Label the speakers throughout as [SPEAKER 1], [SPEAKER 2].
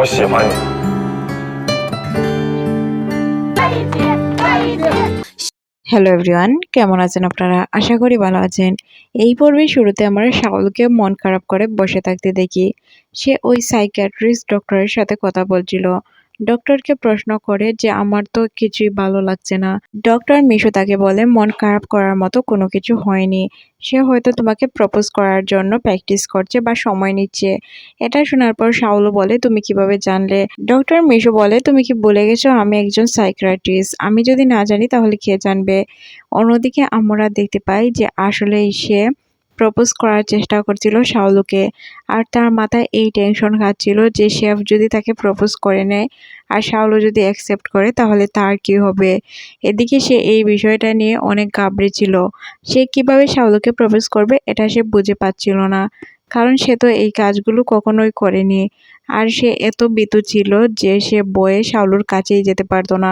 [SPEAKER 1] 我喜欢你。
[SPEAKER 2] hello everyone কেমন আছেন আপনারা আশা করি ভালো আছেন এই পর্বের শুরুতে আমরা শাওলকে মন খারাপ করে বসে থাকতে দেখি সে ওই সাইকিয়াট্রিস্ট ডক্টরের সাথে কথা বলছিল ডক্টরকে প্রশ্ন করে যে, আমার তো কিছুই ভালো লাগছে না। ডক্টর মিশু তাকে বলে, মন খারাপ করার মতো কোনো কিছু হয়নি। সে হয়তো তোমাকে প্রপোজ করার জন্য প্র্যাকটিস করছে বা সময় নিচ্ছে। এটা শোনার পর শাওলু বলে, তুমি কীভাবে জানলে? ডক্টর মিশু বলে, তুমি কি বলে গেছো? আমি একজন সাইকিয়াট্রিস্ট আমি যদি না জানি তাহলে কে জানবে? অন্যদিকে আমরা দেখতে পাই যে আসলে সে প্রপোজ করার চেষ্টা করছিল শাওলুকে। আর তার মাথায় এই টেনশন খাচ্ছিল যে শেফ যদি তাকে প্রপোজ করে নেয় আর শাওলু যদি অ্যাকসেপ্ট করে, তাহলে তার কি হবে? এদিকে সে এই বিষয়টা নিয়ে অনেক গাবড়ে ছিল সে কীভাবে শাওলুকে প্রপোজ করবে, এটা সে বুঝে পাচ্ছিল না। কারণ সে তো এই কাজগুলো কখনোই করেনি। আর সে এত বিতু ছিল যে সে বয়ে শাওলুর কাছেই যেতে পারতো না।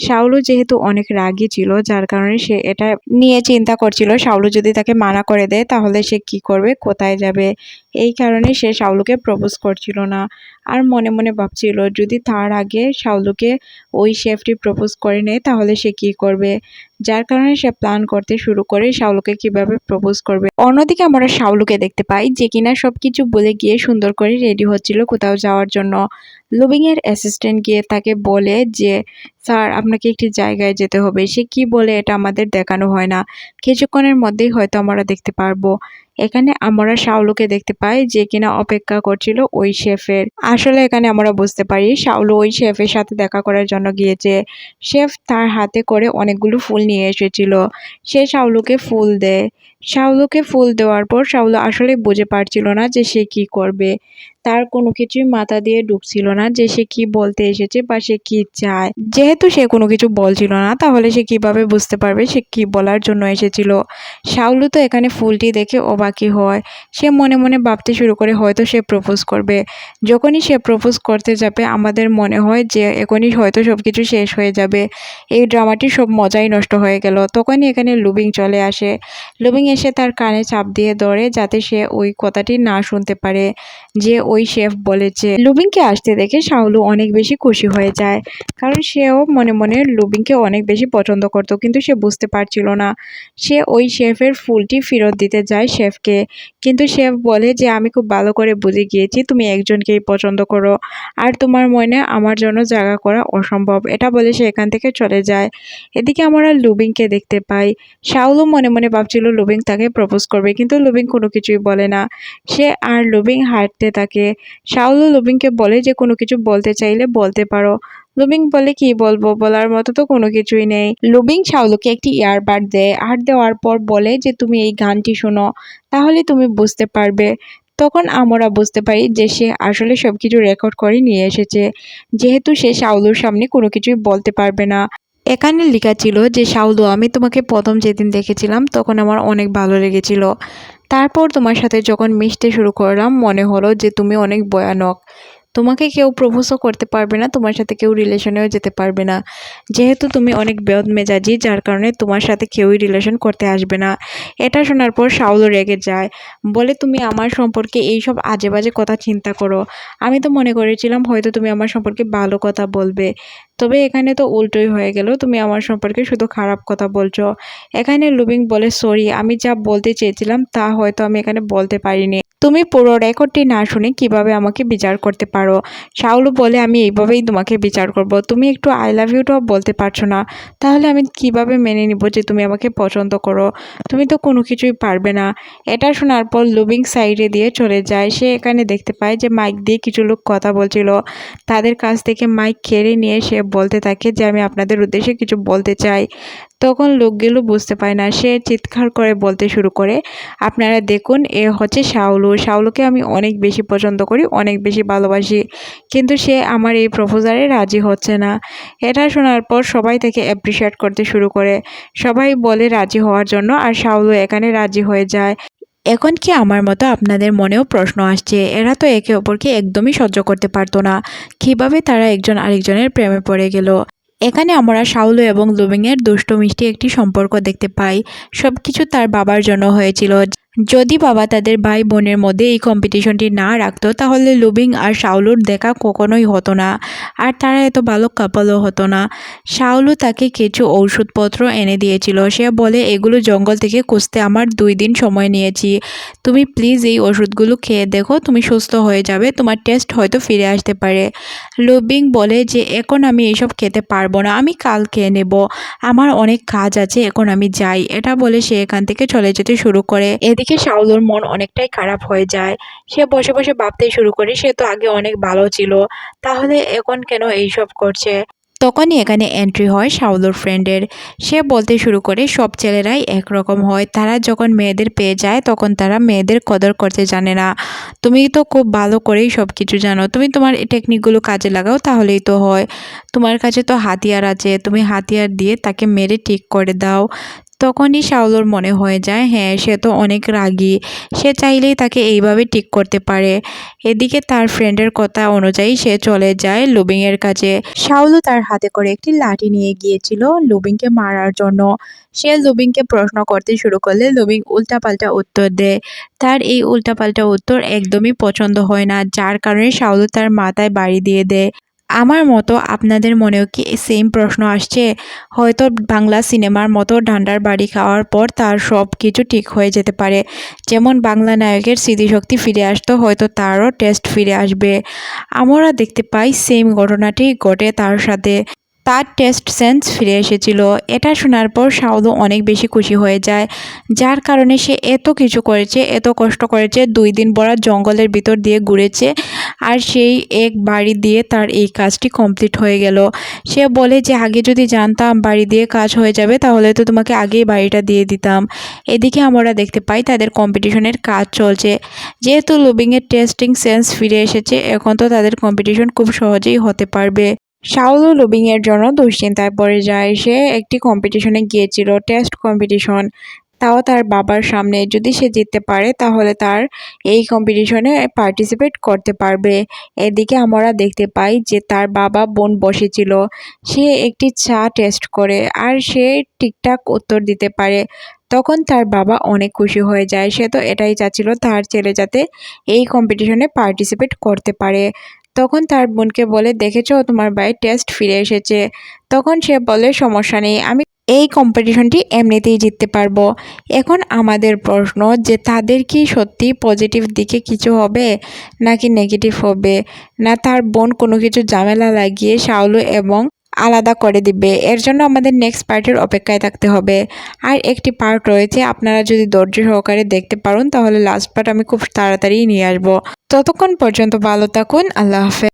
[SPEAKER 2] শাওলু যেহেতু অনেক রাগী ছিল, যার কারণে সে এটা নিয়ে চিন্তা করছিল, শাওলু যদি তাকে মানা করে দেয়, তাহলে সে কি করবে? কোথায় যাবে? এই কারণে সে শাওলুকে প্রপোজ করছিল না। আর মনে মনে ভাবছিল, যদি তার আগে শাওলুকে ওই শেফটি প্রপোজ করে নেয়, তাহলে সে কি করবে? যার কারণে সে প্ল্যান করতে শুরু করে শাওলুকে কীভাবে প্রপোজ করবে। অন্যদিকে আমরা শাওলুকে দেখতে পাই যে কিনা সব কিছু বলে গিয়ে সুন্দর করে রেডি হচ্ছিল কোথাও যাওয়ার জন্য লুবিং এর অ্যাসিস্ট্যান্ট গিয়ে তাকে বলে যে, স্যার, আপনাকে একটি জায়গায় যেতে হবে। সে কি বলে এটা আমাদের দেখানো হয় না। কিছুক্ষণের মধ্যেই হয়তো আমরা দেখতে পারব। এখানে আমরা শাওলুকে দেখতে পাই যে কিনা অপেক্ষা করছিল ওই শেফের। আসলে এখানে আমরা বুঝতে পারি, শাওলু ওই শেফের সাথে দেখা করার জন্য গিয়েছে। শেফ তার হাতে করে অনেকগুলো ফুল নিয়ে এসেছিল। সে শাওলুকে ফুল দেয়। শাওলুকে ফুল দেওয়ার পর শাওলু আসলে বুঝে পারছিল না যে সে কি করবে। তার কোনো কিছুই মাথা দিয়ে ঢুকছিল না। যে সে কি বলতে এসেছে বা সে কি চায়। যেহেতু সে কোনো কিছু বলছিল না, তাহলে সে কীভাবে বুঝতে পারবে সে কি বলার জন্য এসেছিল? শাওলু তো এখানে ফুলটি দেখে অবাকি হয়। সে মনে মনে ভাবতে শুরু করে, হয়তো সে প্রপোজ করবে। যখনই সে প্রপোজ করতে যাবে, আমাদের মনে হয় যে এখনই হয়তো সব কিছু শেষ হয়ে যাবে। এই ড্রামাটি সব মজাই নষ্ট হয়ে গেল। তখনই এখানে লুবিং চলে আসে। লুবিং এসে তার কানে চাপ দিয়ে ধরে যাতে সে ওই কথাটি না শুনতে পারে যে ওই শেফ বলেছে। লুবিংকে আসতে দেখে শাওলু অনেক বেশি খুশি হয়ে যায়। কারণ সেও মনে মনে লুবিংকে অনেক বেশি পছন্দ করতো, কিন্তু সে বুঝতে পারছিল না। সে ওই শেফের ফুলটি ফেরত দিতে যায় শেফকে। কিন্তু শেফ বলে যে, আমি খুব ভালো করে বুঝে গিয়েছি, তুমি একজনকেই পছন্দ করো। আর তোমার মনে আমার জন্য জায়গা করা অসম্ভব। এটা বলে সে এখান থেকে চলে যায়। এদিকে আমরা লুবিংকে দেখতে পাই। শাওলু মনে মনে ভাবছিল লুবিং তাকে প্রপোজ করবে, কিন্তু লুবিং কোনো কিছুই বলে না। সে আর লুবিং হাঁটতে থাকে। শাওলু লুবিংকে বলে যে, কোনো কিছু বলতে চাইলে বলতে পারো। লুবিং বলে কি বলব? বলার মতো তো কোনো কিছুই নেই। লুবিং শাওলুকে একটি ইয়ারবাড দেয়। আর দেওয়ার পর বলে যে, তুমি এই গানটি শোনো, তাহলে তুমি বুঝতে পারবে। তখন আমরা বুঝতে পারি যে, সে আসলে সব কিছু রেকর্ড করে নিয়ে এসেছে। যেহেতু সে শাওলুর সামনে কোনো কিছুই বলতে পারবে না। এখানে লেখা ছিল যে, শাওলু, আমি তোমাকে প্রথম যেদিন দেখেছিলাম, তখন আমার অনেক ভালো লেগেছিল। তারপর তোমার সাথে যখন মিশতে শুরু করলাম, মনে হলো যে, তুমি অনেক ভয়ানক। তোমাকে কেউ প্রপোজও করতে পারবে না, তোমার সাথে কেউ রিলেশনেও যেতে পারবে না। যেহেতু তুমি অনেক বেদ মেজাজি, যার কারণে তোমার সাথে কেউই রিলেশন করতে আসবে না। এটা শোনার পর শাওলও রেগে যায়। বলে, তুমি আমার সম্পর্কে এইসব আজে বাজে কথা চিন্তা করো। আমি তো মনে করেছিলাম হয়তো তুমি আমার সম্পর্কে ভালো কথা বলবে। তবে এখানে তো উল্টোই হয়ে গেল। তুমি আমার সম্পর্কে শুধু খারাপ কথা বলছো। এখানে লুবিং বলে, সরি, আমি যা বলতে চেয়েছিলাম তা হয়তো আমি এখানে বলতে পারিনি। তুমি পুরো রেকর্ডটি না শুনে কীভাবে আমাকে বিচার করতে পারো? শাওলু বলে, আমি এইভাবেই তোমাকে বিচার করব। তুমি একটু আই লাভ ইউটাও বলতে পারছ না। তাহলে আমি কীভাবে মেনে নিব যে তুমি আমাকে পছন্দ করো? তুমি তো কোনো কিছুই পারবে না। এটা শোনার পর লুবিং সাইডে দিয়ে চলে যায়। সে এখানে দেখতে পায় যে মাইক দিয়ে কিছু লোক কথা বলছিল। তাদের কাছ থেকে মাইক কেড়ে নিয়ে সে বলতে থাকে যে, আমি আপনাদের উদ্দেশ্যে কিছু বলতে চাই। তখন লোকগুলো বুঝতে পায় না। সে চিৎকার করে বলতে শুরু করে। আপনারা দেখুন, এ হচ্ছে শাওলু। শাওলুকে আমি অনেক বেশি পছন্দ করি, অনেক বেশি ভালোবাসি। কিন্তু সে আমার এই প্রপোজালে রাজি হচ্ছে না। এটা শোনার পর সবাই তাকে অ্যাপ্রিসিয়েট করতে শুরু করে। সবাই বলে রাজি হওয়ার জন্য আর শাওলু এখানে রাজি হয়ে যায়। এখন কি আমার মতো আপনাদের মনেও প্রশ্ন আসছে? এরা তো একে অপরকে একদমই সহ্য করতে পারতো না। কীভাবে তারা একজন আরেকজনের প্রেমে পড়ে গেল? এখানে আমরা শাউল এবং লুবিংয়ের দুষ্টু মিষ্টি একটি সম্পর্ক দেখতে পাই। সবকিছু তার বাবার জন্য হয়েছিল। যদি বাবা তাদের ভাই বোনের মধ্যে এই কম্পিটিশনটি না রাখতো, তাহলে লুবিং আর শাওলুর দেখা কখনোই হতো না। আর তারা এত ভালো কাপলও হতো না। শাওলু তাকে কিছু ওষুধপত্র এনে দিয়েছিল। সে বলে, এগুলো জঙ্গল থেকে খুঁজতে আমার দুই দিন সময় নিয়েছি। তুমি প্লিজ এই ওষুধগুলো খেয়ে দেখো, তুমি সুস্থ হয়ে যাবে, তোমার টেস্ট হয়তো ফিরে আসতে পারে। লুবিং বলে যে, এখন আমি এইসব খেতে পারব না, আমি কাল খেয়ে নেব। আমার অনেক কাজ আছে, এখন আমি যাই। এটা বলে সে এখান থেকে চলে যেতে শুরু করে। এদিকে শাওলুর মন অনেকটাই খারাপ হয়ে যায়। সে বসে বসে ভাবতে শুরু করে, সে তো আগে অনেক ভালো ছিল, তাহলে এখন কেন এইসব করছে? তখনই এখানে এন্ট্রি হয় শাওলুর ফ্রেন্ডের সে বলতে শুরু করে, সব ছেলেরাই একরকম হয়। তারা যখন মেয়েদের পেয়ে যায়, তখন তারা মেয়েদের কদর করতে জানে না। তুমি তো খুব ভালো করেই সব কিছু জানো। তুমি তোমার এই টেকনিকগুলো কাজে লাগাও, তাহলেই তো হয়। তোমার কাছে তো হাতিয়ার আছে। তুমি হাতিয়ার দিয়ে তাকে মেরে ঠিক করে দাও। তখনই শাওলুর মনে হয়ে যায় হ্যাঁ সে তো অনেক রাগী, সে চাইলেই তাকে এইভাবে ঠিক করতে পারে। এদিকে তার ফ্রেন্ডের কথা অনুযায়ী সে চলে যায় লুবিংয়ের কাছে। শাওলু তার হাতে করে একটি লাঠি নিয়ে গিয়েছিল লুবিংকে মারার জন্য। সে লুবিংকে প্রশ্ন করতে শুরু করলে লুবিং উল্টাপাল্টা উত্তর দেয়। তার এই উল্টাপাল্টা উত্তর একদমই পছন্দ হয় না, যার কারণে শাওলু তার মাথায় বাড়ি দিয়ে দেয়। আমার মতো আপনাদের মনেও কি সেম প্রশ্ন আসছে? হয়তো বাংলা সিনেমার মতো ডান্ডার বাড়ি খাওয়ার পর তার সব কিছু ঠিক হয়ে যেতে পারে। যেমন বাংলা নায়কের স্মৃতিশক্তি ফিরে আসতো, হয়তো তারও টেস্ট ফিরে আসবে। আমরা দেখতে পাই সেম ঘটনাটি ঘটে তার সাথে। তার টেস্ট সেন্স ফিরে এসেছিল। এটা শোনার পর শাওলু অনেক বেশি খুশি হয়ে যায়, যার কারণে সে এত কিছু করেছে, এত কষ্ট করেছে, দুই দিন বড় জঙ্গলের ভিতর দিয়ে ঘুরেছে, আর সেই এক বাড়ি দিয়ে তার এই কাজটি কমপ্লিট হয়ে গেল। সে বলে যে, আগে যদি জানতাম বাড়ি দিয়ে কাজ হয়ে যাবে, তাহলে তো তোমাকে আগেই বাড়িটা দিয়ে দিতাম। এদিকে আমরা দেখতে পাই তাদের কম্পিটিশনের কাজ চলছে। যেহেতু লুবিংয়ের টেস্টিং সেন্স ফিরে এসেছে, এখন তো তাদের কম্পিটিশন খুব সহজেই হতে পারবে। শাওলু লুবিংয়ের জন্য দুশ্চিন্তায় পড়ে যায়। সে একটি কম্পিটিশনে গিয়েছিল টেস্ট কম্পিটিশন তাও তার বাবার সামনে। যদি সে জিততে পারে, তাহলে তার এই কম্পিটিশনে পার্টিসিপেট করতে পারবে। এদিকে আমরা দেখতে পাই যে তার বাবা বোন বসেছিল। সে একটি চা টেস্ট করে আর সে ঠিকঠাক উত্তর দিতে পারে। তখন তার বাবা অনেক খুশি হয়ে যায়। সে তো এটাই চাচ্ছিল, তার ছেলে যাতে এই কম্পিটিশনে পার্টিসিপেট করতে পারে। তখন তার বোনকে বলে, দেখেছ, তোমার ভাই টেস্ট ফিরে এসেছে। তখন সে বলে, সমস্যা নেই, আমি এই কম্পিটিশনটি এমনিতেই জিততে পারব। এখন আমাদের প্রশ্ন যে, তাদের কি সত্যি পজিটিভ দিকে কিছু হবে, নাকি নেগেটিভ হবে? না, তার বোন কোনো কিছু ঝামেলা লাগিয়ে শাওলু এবং আলাদা করে দিবে। এর জন্য আমাদের নেক্সট পার্টের অপেক্ষায় থাকতে হবে। আর একটি পার্ট রয়েছে, আপনারা যদি ধৈর্য সহকারে দেখতে পারেন, তাহলে লাস্ট পার্ট আমি খুব তাড়াতাড়ি নিয়ে আসব। ততক্ষণ পর্যন্ত ভালো থাকুন আল্লাহ হাফেজ।